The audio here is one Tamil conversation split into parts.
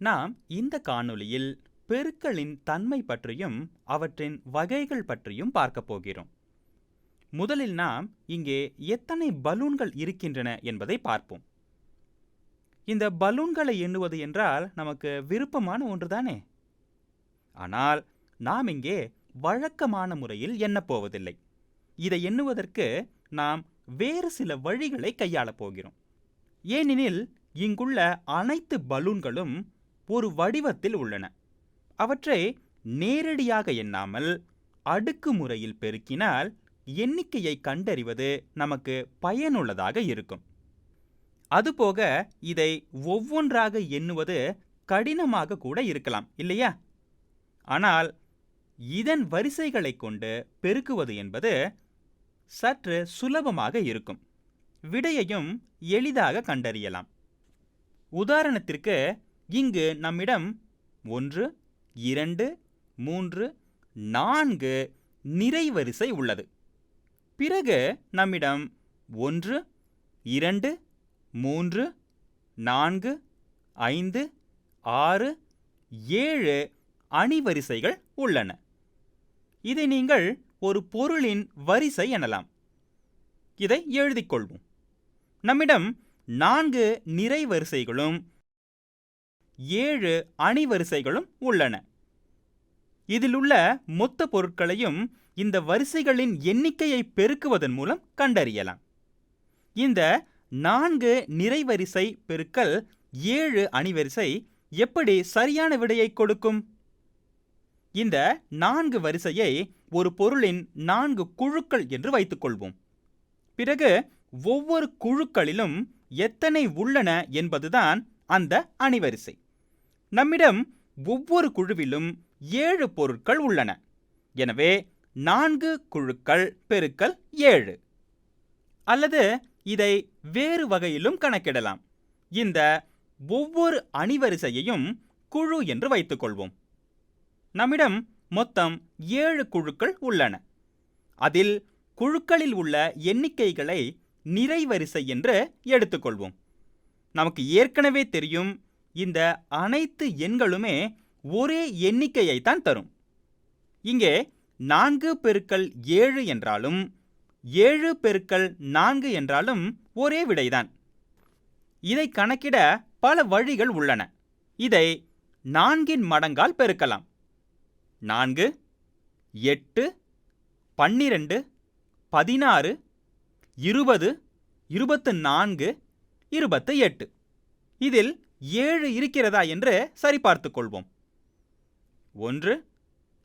நாம் இந்த காணொளியில் பெருக்களின் தன்மை பற்றியும் அவற்றின் வகைகள் பற்றியும் பார்க்கப் போகிறோம். முதலில் நாம் இங்கே எத்தனை பலூன்கள் இருக்கின்றன என்பதை பார்ப்போம். இந்த பலூன்களை எண்ணுவது என்றால் நமக்கு விருப்பமான ஒன்றுதானே ஆனால் நாம் இங்கே வழக்கமான முறையில் எண்ணப் போவதில்லை. இதை எண்ணுவதற்கு நாம் வேறு சில வழிகளை கையாளப் போகிறோம். ஏனெனில் இங்குள்ள அனைத்து பலூன்களும் ஒரு வடிவத்தில் உள்ளன. அவற்றை நேரடியாக எண்ணாமல் அடுக்கு முறையில் பெருக்கினால் எண்ணிக்கையை கண்டறிவது நமக்கு பயனுள்ளதாக இருக்கும். அதுபோக இதை ஒவ்வொன்றாக எண்ணுவது கடினமாக கூட இருக்கலாம் இல்லையா? ஆனால் இதன் வரிசைகளை கொண்டு பெருக்குவது என்பது சற்று சுலபமாக இருக்கும். விடையையும் எளிதாக கண்டறியலாம். உதாரணத்திற்கு இங்கு நம்மிடம் ஒன்று இரண்டு மூன்று நான்கு நிறைவரிசை உள்ளது. பிறகு நம்மிடம் ஒன்று இரண்டு மூன்று நான்கு ஐந்து ஆறு ஏழு அணிவரிசைகள் உள்ளன. இதை நீங்கள் ஒரு பொருளின் வரிசை எனலாம். இதை எழுதிக்கொள்வோம் நம்மிடம் நான்கு நிறைவரிசைகளும் ஏழு அணிவரிசைகளும் உள்ளன. இதில் உள்ள மொத்த பொருட்களையும் இந்த வரிசைகளின் எண்ணிக்கையை பெருக்குவதன் மூலம் கண்டறியலாம். இந்த நான்கு நிறைவரிசை பெருக்கல் ஏழு அணிவரிசை எப்படி சரியான விடையை கொடுக்கும்? இந்த நான்கு வரிசையை ஒரு பொருளின் நான்கு குழுக்கள் என்று வைத்துக்கொள்வோம். பிறகு ஒவ்வொரு குழுக்களிலும் எத்தனை உள்ளன என்பதுதான் அந்த அணிவரிசை. நம்மிடம் ஒவ்வொரு குழுவிலும் ஏழு பொருட்கள் உள்ளன. எனவே நான்கு குழுக்கள் பெருக்கல் ஏழு. அல்லது இதை வேறு வகையிலும் கணக்கிடலாம். இந்த ஒவ்வொரு அணிவரிசையையும் குழு என்று வைத்துக்கொள்வோம். நம்மிடம் மொத்தம் ஏழு குழுக்கள் உள்ளன. அதில் குழுக்களில் உள்ள எண்ணிக்கைகளை நிறைவரிசை என்று எடுத்துக்கொள்வோம். நமக்கு ஏற்கனவே தெரியும் இந்த அனைத்து எண்களுமே ஒரே எண்ணிக்கையைத்தான் தரும். இங்கே நான்கு பெருக்கல் ஏழு என்றாலும் ஏழு பெருக்கல் நான்கு என்றாலும் ஒரே விடைதான். இதை கணக்கிட பல வழிகள் உள்ளன. இதை நான்கின் மடங்கால் பெருக்கலாம். நான்கு எட்டு பன்னிரண்டு பதினாறு இருபது இருபத்து நான்கு இருபத்து எட்டு. இதில் ஏழு இருக்கிறதா என்று சரிபார்த்துக் கொள்வோம் ஒன்று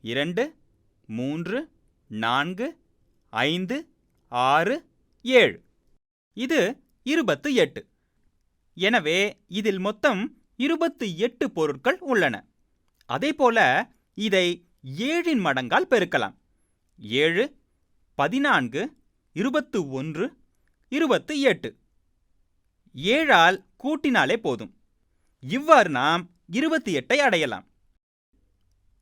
இரண்டு மூன்று நான்கு ஐந்து ஆறு ஏழு. இது இருபத்து எட்டு. எனவே இதில் மொத்தம் இருபத்து எட்டு பொருட்கள் உள்ளன. அதேபோல இதை ஏழின் மடங்கால் பெருக்கலாம். ஏழு பதினான்கு இருபத்து ஒன்று இருபத்து எட்டு. ஏழால் கூட்டினாலே போதும். இவ்வாறு நாம் இருபத்தி எட்டை அடையலாம்.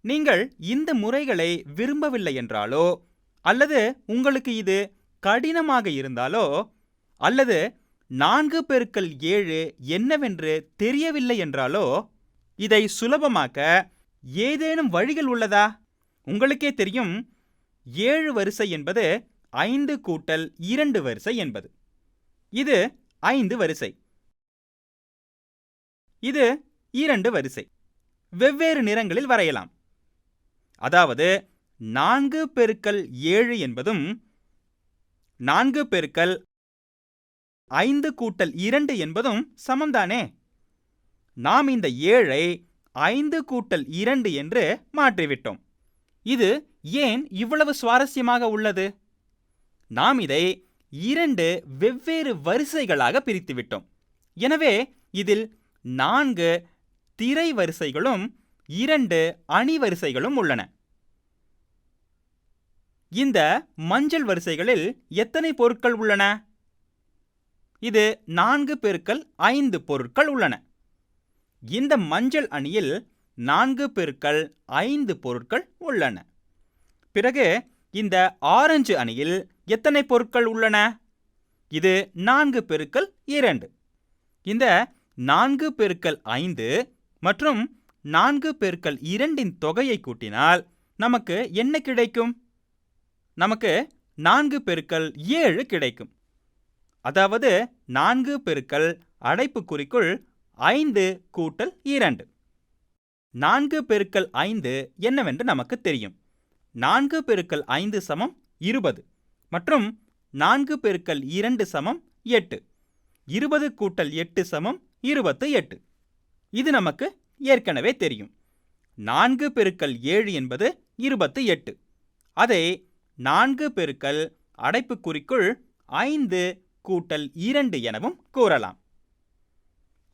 நீங்கள் இந்த முறைகளை விரும்பவில்லை என்றாலோ அல்லது உங்களுக்கு இது கடினமாக இருந்தாலோ அல்லது நான்கு பெருக்கல் ஏழு என்னவென்று தெரியவில்லை என்றாலோ இதை சுலபமாக்க ஏதேனும் வழிகள் உள்ளதா? உங்களுக்கே தெரியும் ஏழு வரிசை என்பது ஐந்து கூட்டல் இரண்டு வரிசை என்பது. இது ஐந்து வரிசை. இது இரண்டு வரிசை. வெவ்வேறு நிறங்களில் வரையலாம். அதாவது நான்கு பெருக்கல் ஏழு என்பதும் நான்கு பெருக்கல் ஐந்து கூட்டல் இரண்டு என்பதும் சமம்தானே? நாம் இந்த ஏழை ஐந்து கூட்டல் இரண்டு என்று மாற்றிவிட்டோம். இது ஏன் இவ்வளவு சுவாரஸ்யமாக உள்ளது? நாம் இதை இரண்டு வெவ்வேறு வரிசைகளாக பிரித்துவிட்டோம். எனவே இதில் நான்கு திரை வரிசைகளும் இரண்டு அணி வரிசைகளும் உள்ளன. இந்த மஞ்சள் வரிசைகளில் எத்தனை பொருட்கள் உள்ளன? இது நான்கு பெருக்கள் ஐந்து பொருட்கள் உள்ளன. இந்த மஞ்சள் அணியில் நான்கு பெருக்கள் ஐந்து பொருட்கள் உள்ளன. பிறகு இந்த ஆரஞ்சு அணியில் எத்தனை பொருட்கள் உள்ளன? இது நான்கு பெருக்கள் இரண்டு. இந்த நான்கு பெருக்கல் ஐந்து மற்றும் நான்கு பெருக்கல் இரண்டின் தொகையை கூட்டினால் நமக்கு என்ன கிடைக்கும்? நமக்கு நான்கு பெருக்கல் ஏழு கிடைக்கும். அதாவது நான்கு பெருக்கல் அடைப்புக்குறிக்குள் ஐந்து கூட்டல் இரண்டு. நான்கு பெருக்கல் ஐந்து என்னவென்று நமக்கு தெரியும். நான்கு பெருக்கல் ஐந்து சமம் இருபது மற்றும் நான்கு பெருக்கல் இரண்டு சமம் எட்டு. இருபது கூட்டல் எட்டு சமம் இருபத்து எட்டு. இது நமக்கு ஏற்கனவே தெரியும். நான்கு பெருக்கல் ஏழு என்பது இருபத்து எட்டு. அதை நான்கு பெருக்கல் அடைப்புக்குறிக்குள் ஐந்து கூட்டல் இரண்டு எனவும் கூறலாம்.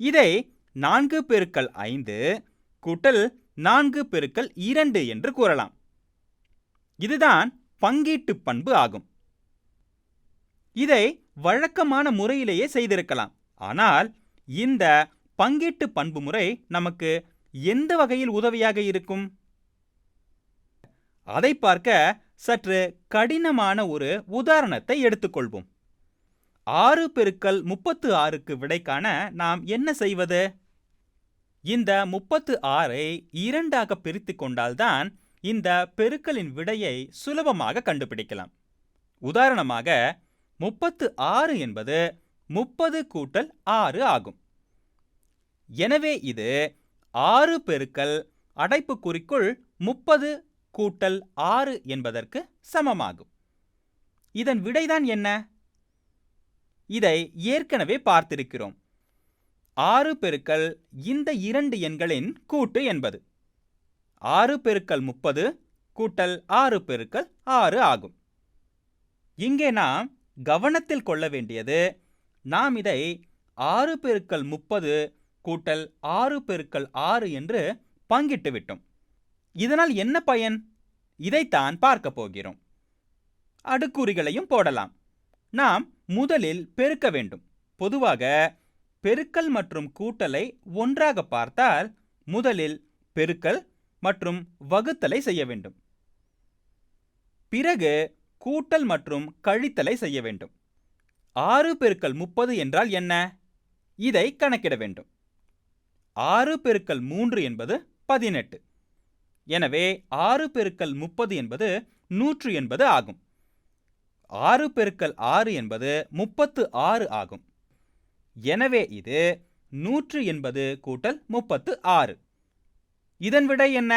இதை நான்கு பெருக்கல் ஐந்து கூட்டல் நான்கு பெருக்கல் இரண்டு என்று கூறலாம். இதுதான் பங்கீட்டு பண்பு ஆகும். இதை வழக்கமான முறையிலேயே செய்திருக்கலாம். ஆனால் இந்த பங்கீட்டு பண்பு முறை நமக்கு எந்த வகையில் உதவியாக இருக்கும்? அதை பார்க்க சற்று கடினமான ஒரு உதாரணத்தை எடுத்துக்கொள்வோம். ஆறு பெருக்கல் முப்பத்து ஆறுக்கு விடை காண நாம் என்ன செய்வது? இந்த முப்பத்து ஆறை இரண்டாக பிரித்து கொண்டால்தான் இந்த பெருக்கலின் விடையை சுலபமாக கண்டுபிடிக்கலாம். உதாரணமாக முப்பத்து ஆறு என்பது முப்பது கூட்டல் ஆறு ஆகும். எனவே இது ஆறு பெருக்கல் அடைப்புக்குறிக்குள் முப்பது கூட்டல் ஆறு என்பதற்கு சமமாகும். இதன் விடைதான் என்ன? இதை ஏற்கனவே பார்த்திருக்கிறோம். ஆறு பெருக்கல் இந்த இரண்டு எண்களின் கூட்டு என்பது. ஆறு பெருக்கல் முப்பது கூட்டல் ஆறு பெருக்கல் ஆறு ஆகும். இங்கே நாம் கவனத்தில் கொள்ள வேண்டியது நாம் இதை ஆறு பெருக்கல் முப்பது கூட்டல் ஆறு பெருக்கல் ஆறு என்று பங்கிட்டு விட்டோம். இதனால் என்ன பயன்? இதைத்தான் பார்க்க போகிறோம். அடுக்குறிகளையும் போடலாம். நாம் முதலில் பெருக்க வேண்டும். பொதுவாக பெருக்கல் மற்றும் கூட்டலை ஒன்றாக பார்த்தால் முதலில் பெருக்கல் மற்றும் வகுத்தலை செய்ய வேண்டும். பிறகு கூட்டல் மற்றும் கழித்தலை செய்ய வேண்டும். ஆறு பெருக்கல் முப்பது என்றால் என்ன? இதை கணக்கிட வேண்டும். ஆறு பெருக்கல் மூன்று என்பது பதினெட்டு. எனவே ஆறு பெருக்கல் முப்பது என்பது நூற்று என்பது ஆகும். ஆறு பெருக்கல் ஆறு என்பது முப்பத்து ஆறு ஆகும். எனவே இது நூற்று எண்பது கூட்டல் முப்பத்து ஆறு. இதன் விடை என்ன?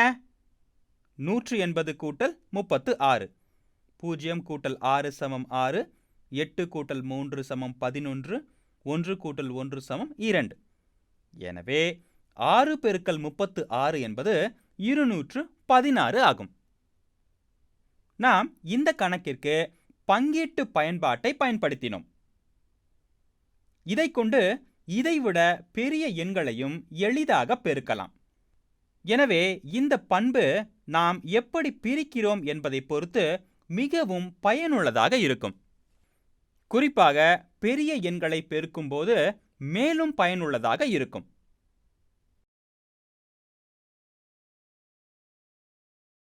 நூற்று எண்பது கூட்டல் முப்பத்து ஆறு. பூஜ்ஜியம் கூட்டல் ஆறு சமம் ஆறு எட்டு கூட்டல் மூன்று சமம் பதினொன்று ஒன்று கூட்டல் ஒன்று சமம் இரண்டு. எனவே ஆறு பெருக்கல் முப்பத்து ஆறு என்பது இருநூற்று பதினாறு ஆகும். நாம் இந்த கணக்கிற்கு பங்கீட்டு பயன்பாட்டை பயன்படுத்தினோம். இதைக் கொண்டு இதைவிட பெரிய எண்களையும் எளிதாக பெருக்கலாம். எனவே இந்த பண்பு நாம் எப்படி பிரிக்கிறோம் என்பதை பொறுத்து மிகவும் பயனுள்ளதாக இருக்கும். குறிப்பாக பெரிய எண்களை பெருக்கும்போது மேலும் பயனுள்ளதாக இருக்கும்.